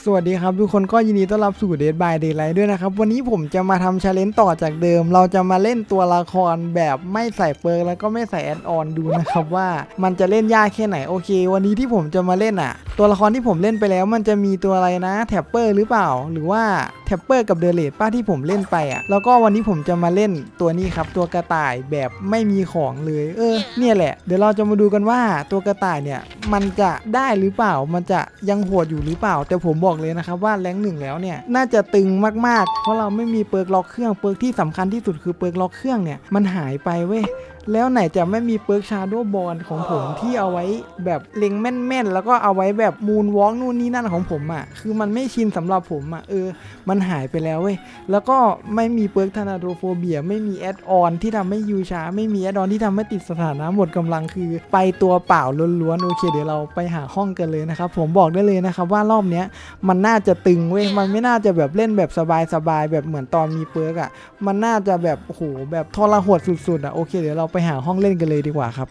สวัสดีครับทุกคนก็ยินดีต้อนรับสู่ Dead by Daylight ด้วยนะครับ วันนี้ผมจะมาทำชาเลนจ์ต่อจากเดิม เราจะมาเล่นตัวละครแบบไม่ใส่เปิร์กแล้วก็ไม่ใส่แอดออนดูนะครับว่ามันจะเล่นยากแค่ไหนโอเค วันนี้ที่ผมจะมาเล่นอะ ตัวละครที่ผมเล่นไปแล้วมันจะมีตัวอะไรนะแท็ปเปอร์หรือเปล่า หรือว่าแท็ปเปอร์กับเดเลดป้าที่ผมเล่นไปอะแล้วก็วันนี้ผมจะมาเล่นตัวนี้ครับ ตัวกระต่ายแบบไม่มีของเลยเออเนี่ยแหละ เดี๋ยวเราจะมาดูกันว่าตัวกระต่ายเนี่ยมันจะได้หรือเปล่ามันจะยังโหดอยู่หรือเปล่า แต่ผมบอกเลยนะครับว่าแรงหนึ่งแล้วเนี่ยน่าจะตึงมากๆ เพราะเราไม่มีเปิร์กล็อกเครื่องเปิร์กที่สำคัญที่สุดคือเปิร์กล็อกเครื่องเนี่ยมันหายไปเว้ย แล้วไหนจะไม่มีเปิร์กชาโดบอลของผมที่เอาไว้แบบเล็งแม่นๆ แล้วก็เอาไว้แบบมูนวอล์กนู่นนี่นั่นของผมอะ่ะ คือมันไม่ชินสำหรับผมอะ่ะเออ มันหายไปแล้วเว้ย แล้วก็ไม่มีเปิร์กธนาโดโฟเบีย ไม่มีแอดออนที่ทำให้ยูช้าไม่มีแอดออนที่ทำให้ติดสถานะหมดกำลังคือ ไปตัวเปล่าล้วนๆ โอเค เดี๋ยวเราไปหาห้องกันเลยนะครับ ผมบอกได้เลยนะครับว่ารอบเนี้ยมันน่าจะตึงเว้ย มันไม่น่าจะแบบเล่นแบบสบายๆแบบเหมือนตอนมีเปิร์กอะ มันน่าจะแบบโอ้โหแบบทรหดสุดๆอะโอเคเดี๋ยวเราไปหาห้องเล่นกันเลยดีกว่าครับ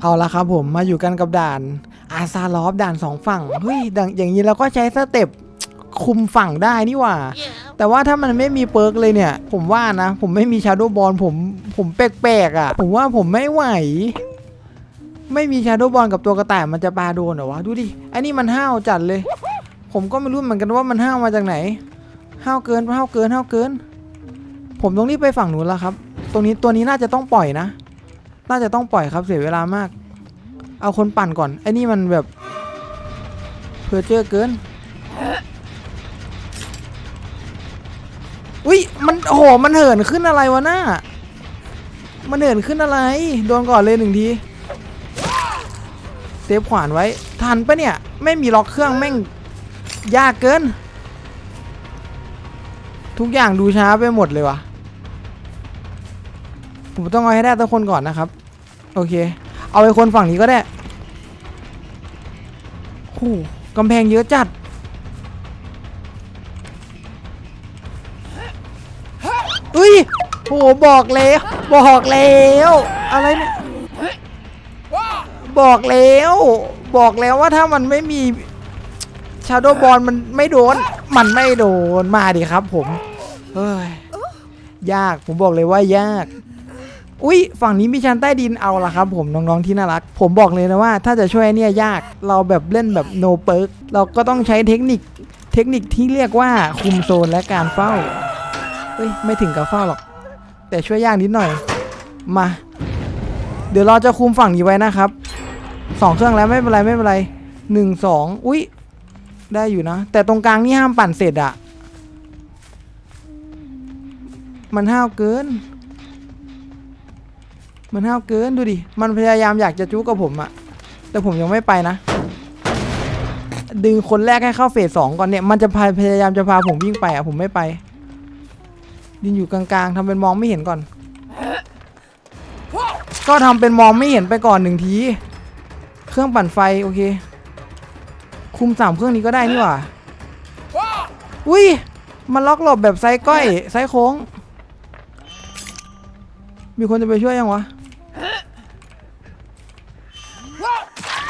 เอาละครับผมมาอยู่กันกับด่านอาซาลอฟด่านสองฝั่งเฮ้ยดังอย่างนี้เราก็ใช้สเต็ปคุมฝั่งได้นี่หว่า แต่ว่าถ้ามันไม่มีเปิร์กเลยเนี่ย ผมว่านะ ผมไม่มีชาโดบอลผมผมแปลกๆอะ ผมว่าผมไม่ไหว ไม่มีชาโดบอลกับตัวกระต่ายมันจะปาโดนเหรอวะ ดูดิไอ้นี่มันห้าวจัดเลย ผมก็ไม่รู้เหมือนกันว่ามันห้าวมาจากไหน ห้าวเกินห้าวเกินห้าวเกิน ผมต้องรีบไปฝั่งนู้นแล้วครับ ตรงนี้ตัวนี้น่าจะต้องปล่อยนะ น่าจะต้องปล่อยครับเสียเวลามาก เอาคนปั่นก่อน ไอ้นี่มันแบบ เพอเจอเกิน อุ้ยมันโอ้โหมันเหินขึ้นอะไรวะหน้า มันเหินขึ้นอะไร โดนก่อนเลยหนึ่งที เซฟขวานไว้ ทันปะเนี่ย ไม่มีล็อกเครื่องแม่งยากเกิน ทุกอย่างดูช้าไปหมดเลยว่ะ ผมต้องเอาให้ได้ทุกคนก่อนนะครับ โอเค เอาไปคนฝั่งนี้ก็ได้โอ้กำแพงเยอะจัด อุ้ยโหบอกแล้วบอกแล้ว อะไรเนี่ย บอกแล้ว บอกแล้วว่าถ้ามันไม่มีชาโดบอลมันไม่โดน มันไม่โดน มาดิครับผมเฮ้ย ยาก ผมบอกเลยว่ายาก อุ้ยฝั่งนี้มีชั้นใต้ดินเอาละครับ ผมน้องๆที่น่ารัก ผมบอกเลยนะว่า ถ้าจะช่วยเนี่ยยากเราแบบเล่นแบบโนเปิร์กเราก็ต้องใช้เทคนิคเทคนิคที่เรียกว่าคุมโซนและการเฝ้าเอ้ยไม่ถึงกับเฝ้าหรอก แต่ช่วยยากนิดหน่อยมา เดี๋ยวเราจะคุมฝั่งนี้ไว้นะครับสองเครื่องแล้วไม่เป็นไรไม่เป็นไรหนึ่งสองอุ้ยได้อยู่นะ แต่ตรงกลางนี่ห้ามปั่นเสร็จอะมันห้าวเกิน มันห้าวเกินดูดิ มันพยายามอยากจะจู้กับผมอะแต่ผมยังไม่ไปนะ ดึงคนแรกให้เข้าเฟสสองก่อนเนี่ย มันจะพพยายามจะพาผมวิ่งไปอะผมไม่ไปดินอยู่กลางๆทำเป็นมองไม่เห็นก่อน ก็ทำเป็นมองไม่เห็นไปก่อนหนึ่งที เครื่องปั่นไฟโอเค คุมสามเครื่องนี้ก็ได้นี่หว่า อุ้ย มันล็อกหลบแบบไซก้อยไซโค้งมีคนจะไปช่วยยังวะ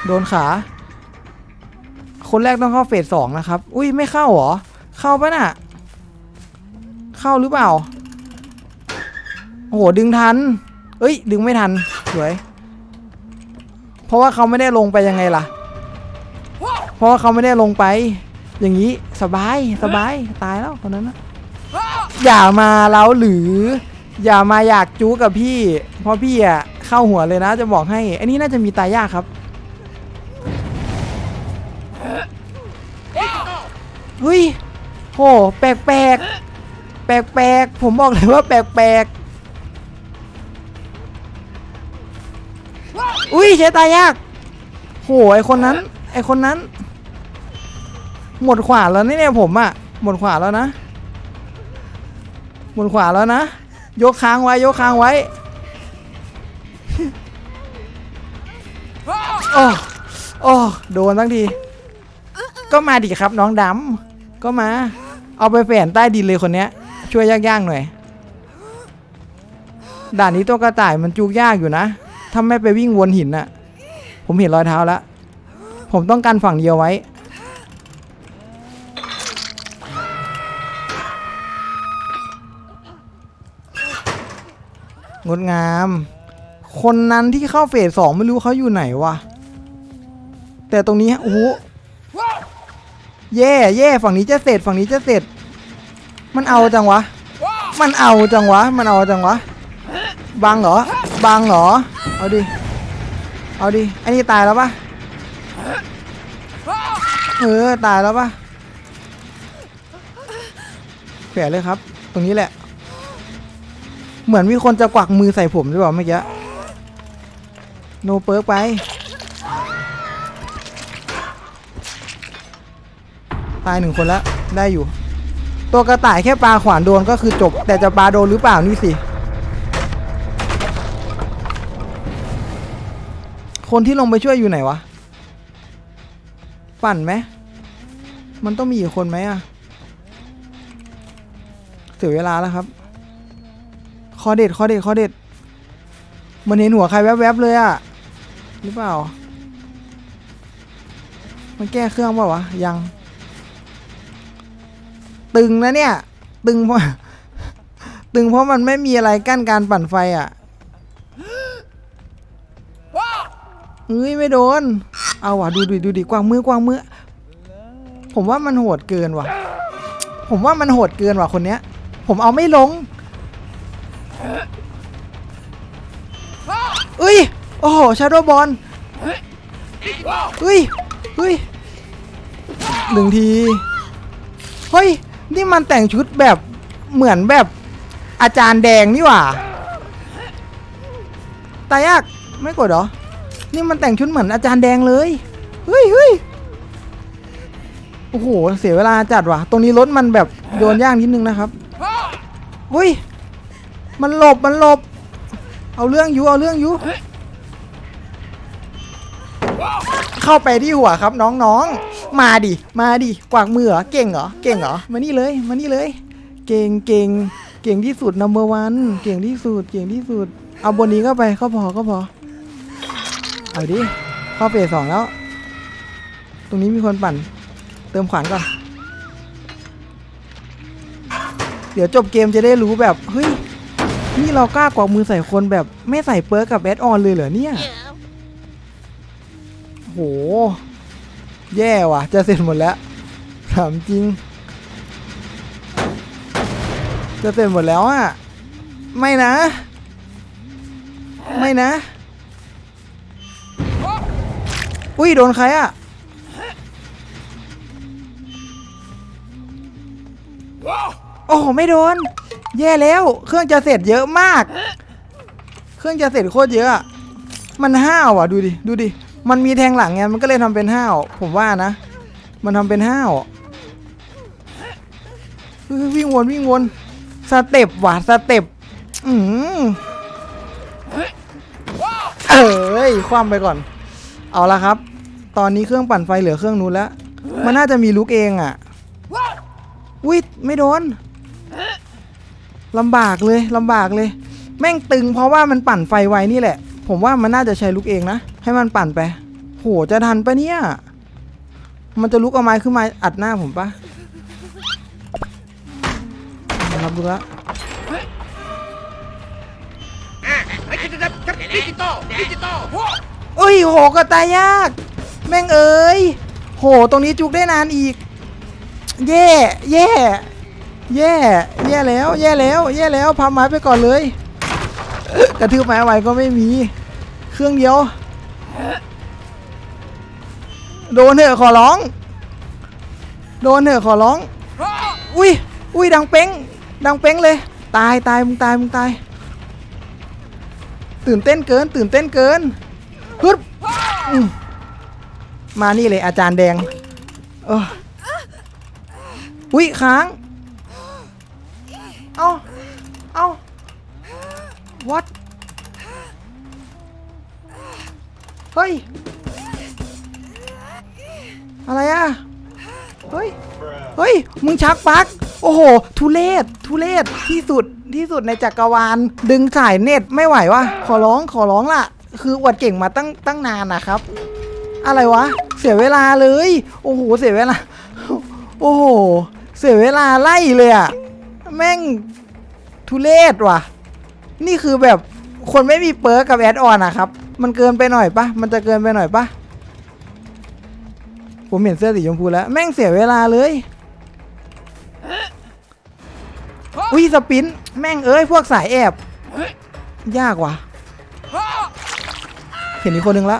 โดนขา คนแรกต้องเข้าเฟสสองนะครับ อุ้ยไม่เข้าเหรอ เข้าปะน่ะ เข้าหรือเปล่า โอ้โหดึงทัน เอ้ย ดึงไม่ทัน สวย เพราะว่าเขาไม่ได้ลงไปยังไงล่ะ เพราะว่าเขาไม่ได้ลงไป อย่างนี้สบายสบายตายแล้วคนนั้นนะอย่ามาแล้วหรือ อย่ามาอยากจู้กับพี่ เพราะพี่อะเข้าหัวเลยนะจะบอกให้ อันนี้น่าจะมีตายยากครับ เฮ้ยโหแปลกแปลกแปลกแปลกผมบอกเลยว่าแปลกแปลกอุ้ยใช้ตายยากโหไอคนนั้น ไอคนนั้น หมดขวาแล้วนี่เนี่ยผมอะหมดขวาแล้วนะ หมดขวาแล้วนะ ยกค้างไว้ ยกค้างไว้โอ้โอ้โดนทั้งที ก็มาดิครับน้องดำก็มา เอาไปแฝนใต้ดินเลยคนเนี้ย ช่วยยากๆหน่อย ด่านนี้ตัวกระต่ายมันจูกยากอยู่นะถ้าไม่ไปวิ่งวนหินน่ะ ผมเห็นรอยเท้าแล้ว ผมต้องการฝั่งเดียวไว้ งดงาม คนนั้นที่เข้าเฟสสองไม่รู้เขาอยู่ไหนวะ แต่ตรงนี้โอ้ แย่แย่ฝั่งนี้จะเสร็จฝั่งนี้จะเสร็จ มันเอาจังวะ มันเอาจังวะ มันเอาจังวะ บังเหรอ บังเหรอ เอาดิ เอาดิไอ้นี่ตายแล้วปะเออตายแล้วปะแผลเลยครับ ตรงนี้แหละ เหมือนมีคนจะกวักมือใส่ผมหรือเปล่าเมื่อกี้ โนเปิร์กไป ตายหนึ่งคนแล้วได้อยู่ ตัวกระต่ายแค่ปลาขวานโดนก็คือจบ แต่จะปลาโดนหรือเปล่านี่สิ คนที่ลงไปช่วยอยู่ไหนวะ ปั่นไหมมันต้องมีอีกคนไหมอะเสียเวลาแล้วครับคอเด็ดคอเด็ดคอเด็ดมันเห็นหัวใครแวบๆเลยอะหรือเปล่า มันแก้เครื่องเปล่าวะ ยัง ตึงนะเนี่ย ตึงเพราะ ตึงเพราะมันไม่มีอะไรกั้นการปั่นไฟอะเฮ้ยไม่โดน เอาว่ะดูดิดูดิกวางมือกวางมือ ผมว่ามันโหดเกินว่ะ ผมว่ามันโหดเกินว่ะคนเนี้ย ผมเอาไม่ลงเอ้ย โอ้โหชาโดบอลเฮ้ยเฮ้ยหนึ่งที เฮ้ย นี่มันแต่งชุดแบบเหมือนแบบอาจารย์แดงนี่หว่า ตายยากไม่กดเหรอ นี่มันแต่งชุดเหมือนอาจารย์แดงเลย เฮ้ยเฮ้ยโอ้โห เสียเวลาจัดว่ะ ตรงนี้รถมันแบบโยนยากนิดนึงนะครับเฮ้ย มันหลบ มันหลบ เอาเรื่องอยู่ เอาเรื่องอยู่ เข้าไปที่หัวครับน้องๆ มาดิ มาดิ กวากมือเหรอ เก่งเหรอ เก่งเหรอ มานี่เลย มานี่เลย เก่งเก่ง เก่งที่สุด number one เก่งที่สุด เก่งที่สุด เอาบนนี้เข้าไปก็พอก็พอ เอาดิ เข้าเฟสสองแล้ว ตรงนี้มีคนปั่น เติมขวานก่อน เดี๋ยวจบเกมจะได้รู้แบบ เฮ้ย นี่เรากล้ากวามือใส่คนแบบไม่ใส่เปิร์กกับแอดออนเลยเหรอเนี่ยโห แย่ว่ะ จะเสร็จหมดแล้ว ถามจริง จะเสร็จหมดแล้วอะ ไม่นะ ไม่นะ อุ้ยโดนใครอะ โอ้ไม่โดน แย่แล้ว เครื่องจะเสร็จเยอะมาก เครื่องจะเสร็จโคตรเยอะ มันห้าวอะ ดูดิ ดูดิ มันมีแทงหลังไงมันก็เลยทำเป็นห้าวผมว่านะ มันทำเป็นห้าววิ่งวนวิ่งวนสเต็ปว่ะสเต็ปอืมเอ้ยคว่ำไปก่อน เอาละครับ ตอนนี้เครื่องปั่นไฟเหลือเครื่องนู้นแล้ว มันน่าจะมีลุกเองอะอุ้ยไม่โดนลำบากเลยลำบากเลย แม่งตึงเพราะว่ามันปั่นไฟไวนี่แหละ ผมว่ามันน่าจะใช้ลุกเองนะ ให้มันปั่นไป โห จะทันปะเนี่ย มันจะลุกเอาไม้ขึ้นมาอัดหน้าผมปะรับดูละดิจิตอลดิจิตอลเอ้ย โหก็ตายยาก แม่งเอ้ย โห ตรงนี้จุกได้นานอีก แย่ แย่ แย่ แย่แล้ว แย่แล้ว แย่แล้วพับไม้ไปก่อนเลย กระทืบไม้ไวก็ไม่มี เครื่องเดียว โดนเถอะขอร้อง โดนเถอะขอร้อง อุ้ยอุ้ยดังเป้ง ดังเป้งเลย ตายตายมึงตายมึงตาย ตื่นเต้นเกิน ตื่นเต้นเกินฮึดอืมานี่เลยอาจารย์แดงอุ้ยค้าง เอาเอา เฮ้ย อะไรอะเฮ้ย เฮ้ย มึงชักปลั๊ก โอ้โห ทุเลศ ทุเลศ ที่สุด ที่สุดในจักรวาล ดึงสายเน็ตไม่ไหววะ ขอร้อง ขอร้องล่ะ คืออวดเก่งมาตั้ง ตั้งนานนะครับ อะไรวะ เสียเวลาเลย โอ้โห เสียเวลา โอ้โห เสียเวลาไล่เลยอะแม่งทุเลศว่ะ นี่คือแบบคนไม่มีเปิร์กกับแอดออนอะครับ มันเกินไปหน่อยปะมันจะเกินไปหน่อยปะผมเห็นเสื้อสีชมพูแล้ว แม่งเสียเวลาเลย อุ้ยสปิน แม่งเอ้ยพวกสายแอบ ยากว่ะ เห็นอีกคนหนึ่งละ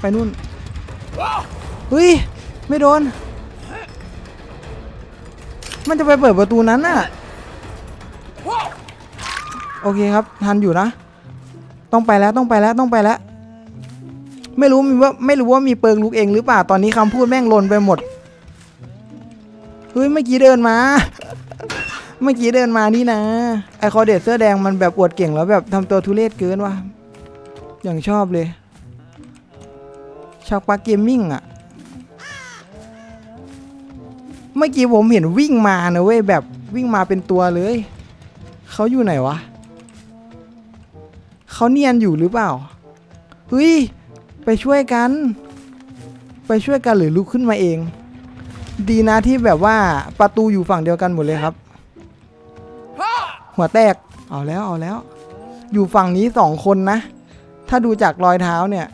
ไปนู่นเฮ้ย ไม่โดน มันจะไปเปิดประตูนั้นน่ะ โอเคครับ ทันอยู่นะ ต้องไปแล้วต้องไปแล้วต้องไปแล้ว ไม่รู้มีว่าไม่รู้ว่ามีเปิงลุกเองหรือเปล่าตอนนี้คำพูดแม่งหลนไปหมดเฮ้ยเมื่อกี้เดินมา เมื่อกี้เดินมานี่นะไอคอเดตเสื้อแดงมันแบบอวดเก่งแล้วแบบทำตัวทุเรศเกินว่ะอย่างชอบเลยชาวปาเกมมิ่งอะเมื่อกี้ผมเห็นวิ่งมานะเว้ยแบบวิ่งมาเป็นตัวเลย เขาอยู่ไหนวะ เขาเนียนอยู่หรือเปล่าเฮ้ยไปช่วยกัน ไปช่วยกันหรือลุกขึ้นมาเอง ดีนะที่แบบว่าประตูอยู่ฝั่งเดียวกันหมดเลยครับ หัวแตกเอาแล้วเอาแล้ว อยู่ฝั่งนี้สองคนนะ ถ้าดูจากรอยเท้าเนี่ย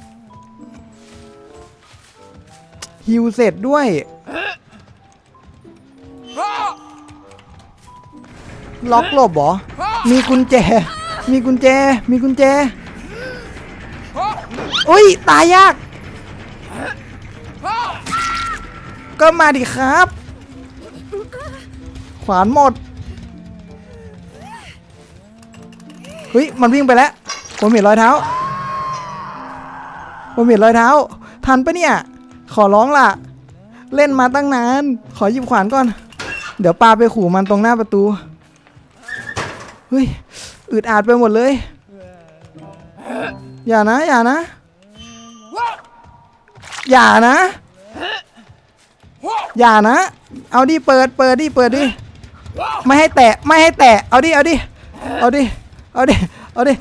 ฮิวเสร็จด้วยล็อกหลบหรอ มีกุญแจ มีกุญแจ มีกุญแจ อุ้ย ตายยาก ก็มาดิครับ ขวานหมด เฮ้ย มันวิ่งไปแล้ว ผมเห็นรอยเท้า ผมเห็นรอยเท้า ทันปะเนี่ย ขอร้องล่ะ เล่นมาตั้งนาน ขอหยิบขวานก่อน เดี๋ยวปาไปขู่มันตรงหน้าประตู เฮ้ย อึดอัดไปหมดเลย อย่านะ อย่านะ อย่านะ อย่านะ เอาดิ เปิด เปิดดิ เปิดดิ ไม่ให้แตะ ไม่ให้แตะ เอาดิ เอาดิ เอาดิ เอาดิ เอาดิ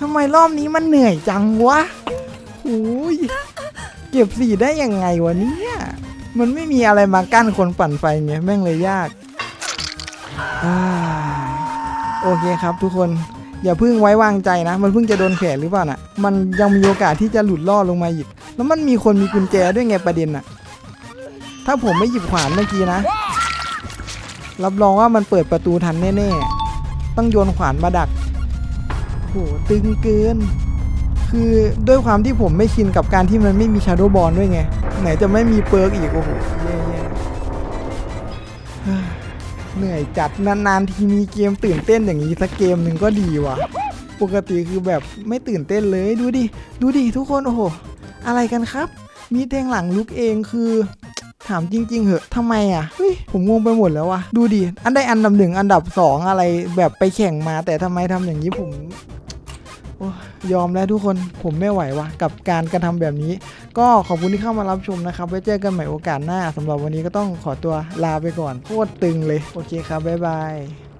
ทำไมรอบนี้มันเหนื่อยจังวะโอ้ยเก็บสีได้ยังไงวะเนี่ย มันไม่มีอะไรมากั้นคนปั่นไฟไงแม่งเลยยาก โอเคครับทุกคนอย่าเพิ่งไว้วางใจนะ มันเพิ่งจะโดนแขนหรือเปล่าน่ะ มันยังมีโอกาสที่จะหลุดล่อดลงมาอีก แล้วมันมีคนมีกุญแจด้วยไงประเด็นน่ะ ถ้าผมไม่หยิบขวานเมื่อกี้นะ รับรองว่ามันเปิดประตูทันแน่ๆ ต้องโยนขวานมาดักโหตึงเกิน คือด้วยความที่ผมไม่ชินกับการที่มันไม่มีชาโดว์บอลด้วยไง ไหนจะไม่มีเปิร์กอีก โอ้โหแย่ เหนื่อยจัดนานๆทีมีเกมตื่นเต้นอย่างนี้สักเกมหนึ่งก็ดีว่ะ ปกติคือแบบไม่ตื่นเต้นเลยดูดิดูดิทุกคนโอ้โหอะไรกันครับ มีแทงหลังลุกเองคือถามจริง ๆ เหอะทำไมอะเฮ้ยผมงงไปหมดแล้ววะดูดิ อันได้อันดับหนึ่งอันดับสองอะไรแบบไปแข่งมา แต่ทำไมทำอย่างนี้ผม ยยอมแล้วทุกคนผมไม่ไหววะกับการกระทำแบบนี้ ก็ขอบคุณที่เข้ามารับชมนะครับ ไว้เจอกันใหม่โอกาสหน้าสำหรับวันนี้ก็ต้องขอตัวลาไปก่อน โคตรตึงเลย โอเคครับบ๊ายบาย